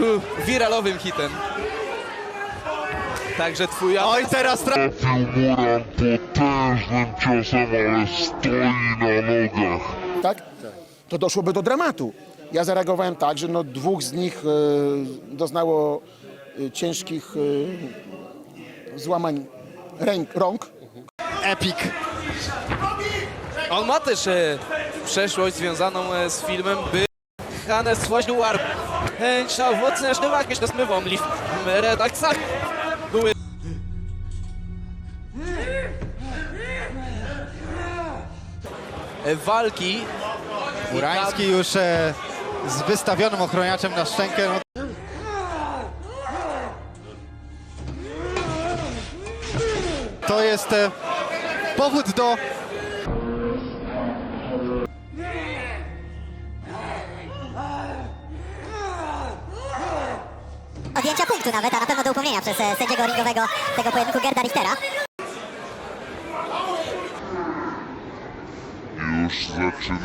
był wiralowym hitem. Także twój Oj, teraz tra... Trafił Muran potężnym ciosem, ale stoi na nogach. tak? To doszłoby do dramatu. Ja zareagowałem tak, że no dwóch z nich e, doznało e, ciężkich e, złamań ręk, rąk. Epic. On ma też e, przeszłość związaną e, z filmem, by Hannes właśnie warp. Chęć, owocne sztyłaki, to smywą liw. Redakcja. Były e, walki. Murański już e, z wystawionym ochroniaczem na szczękę. No. To jest e, powód do Odjęcia punktu nawet, a na pewno do upomnienia przez e, sędziego ringowego tego pojedynku Gerda Richtera. Już zaczyna